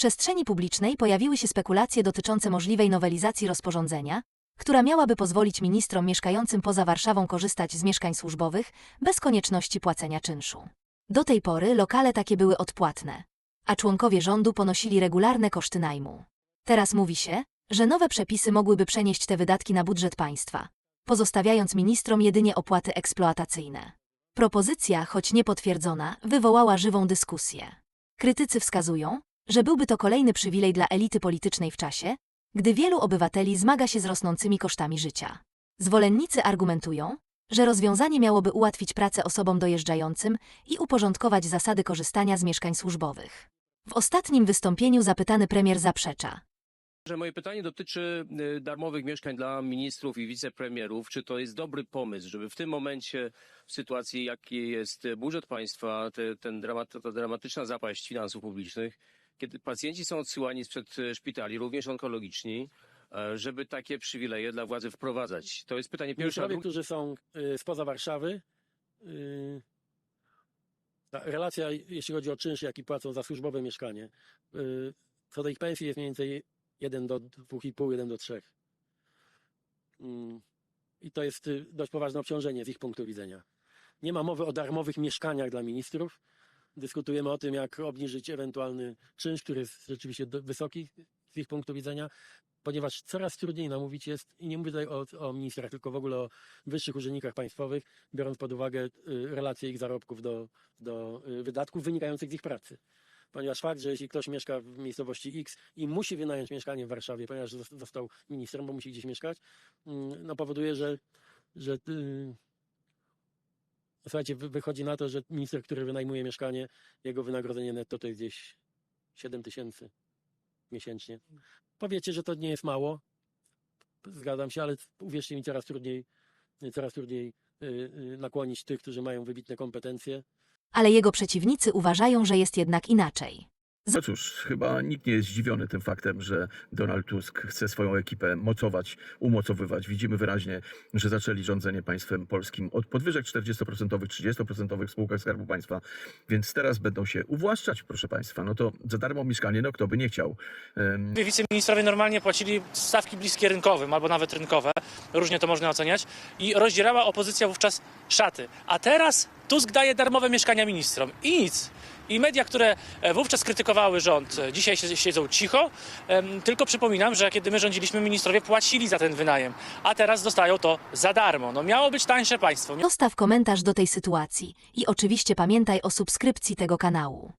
przestrzeni publicznej pojawiły się spekulacje dotyczące możliwej nowelizacji rozporządzenia, która miałaby pozwolić ministrom mieszkającym poza Warszawą korzystać z mieszkań służbowych bez konieczności płacenia czynszu. Do tej pory lokale takie były odpłatne, a członkowie rządu ponosili regularne koszty najmu. Teraz mówi się, że nowe przepisy mogłyby przenieść te wydatki na budżet państwa, pozostawiając ministrom jedynie opłaty eksploatacyjne. Propozycja, choć niepotwierdzona, wywołała żywą dyskusję. Krytycy wskazują, że byłby to kolejny przywilej dla elity politycznej w czasie, gdy wielu obywateli zmaga się z rosnącymi kosztami życia. Zwolennicy argumentują, że rozwiązanie miałoby ułatwić pracę osobom dojeżdżającym i uporządkować zasady korzystania z mieszkań służbowych. W ostatnim wystąpieniu zapytany premier zaprzecza. Że moje pytanie dotyczy y, darmowych mieszkań dla ministrów i wicepremierów. Czy to jest dobry pomysł, żeby w tym momencie, w sytuacji jakiej jest budżet państwa, te, ten dramat, ta dramatyczna zapaść finansów publicznych, kiedy pacjenci są odsyłani sprzed y, szpitali, również onkologiczni, e, żeby takie przywileje dla władzy wprowadzać? To jest pytanie pierwsze. drugie- którzy są y, spoza Warszawy, ta relacja, jeśli chodzi o czynsz, jaki płacą za służbowe mieszkanie, co do ich pensji jest mniej więcej 1 do 2,5, 1 do 3. Mm, I to jest dość poważne obciążenie z ich punktu widzenia. Nie ma mowy o darmowych mieszkaniach dla ministrów. Dyskutujemy o tym, jak obniżyć ewentualny czynsz, który jest rzeczywiście wysoki z ich punktu widzenia, ponieważ coraz trudniej namówić jest, i nie mówię tutaj o, o ministrach, tylko w ogóle o wyższych urzędnikach państwowych, biorąc pod uwagę y, relacje ich zarobków do, do y, wydatków wynikających z ich pracy. Ponieważ fakt, że jeśli ktoś mieszka w miejscowości X i musi wynająć mieszkanie w Warszawie, ponieważ zos- został ministrem, bo musi gdzieś mieszkać, mm, no powoduje, że, że y, słuchajcie, wy- wychodzi na to, że minister, który wynajmuje mieszkanie, jego wynagrodzenie netto to jest gdzieś 7 tysięcy miesięcznie. Powiecie, że to nie jest mało, zgadzam się, ale uwierzcie mi, coraz trudniej, coraz trudniej y, y, nakłonić tych, którzy mają wybitne kompetencje, Ale jego przeciwnicy uważają, że jest jednak inaczej. No cóż, chyba nikt nie jest zdziwiony tym faktem, że Donald Tusk chce swoją ekipę mocować, umocowywać. Widzimy wyraźnie, że zaczęli rządzenie państwem polskim od podwyżek 40%, 30% w spółkach Skarbu Państwa, więc teraz będą się uwłaszczać, proszę Państwa. No to za darmo mieszkanie, no kto by nie chciał. Em, Wiceministrowie normalnie płacili stawki bliskie rynkowym albo nawet rynkowe, różnie to można oceniać, i rozdzierała opozycja wówczas szaty. A teraz Tusk daje darmowe mieszkania ministrom i nic. I media, które e, wówczas krytykowały rząd, e, dzisiaj si- siedzą cicho. Tylko przypominam, że kiedy my rządziliśmy, ministrowie płacili za ten wynajem, a teraz dostają to za darmo. No miało być tańsze państwo. Zostaw komentarz do tej sytuacji i oczywiście pamiętaj o subskrypcji tego kanału.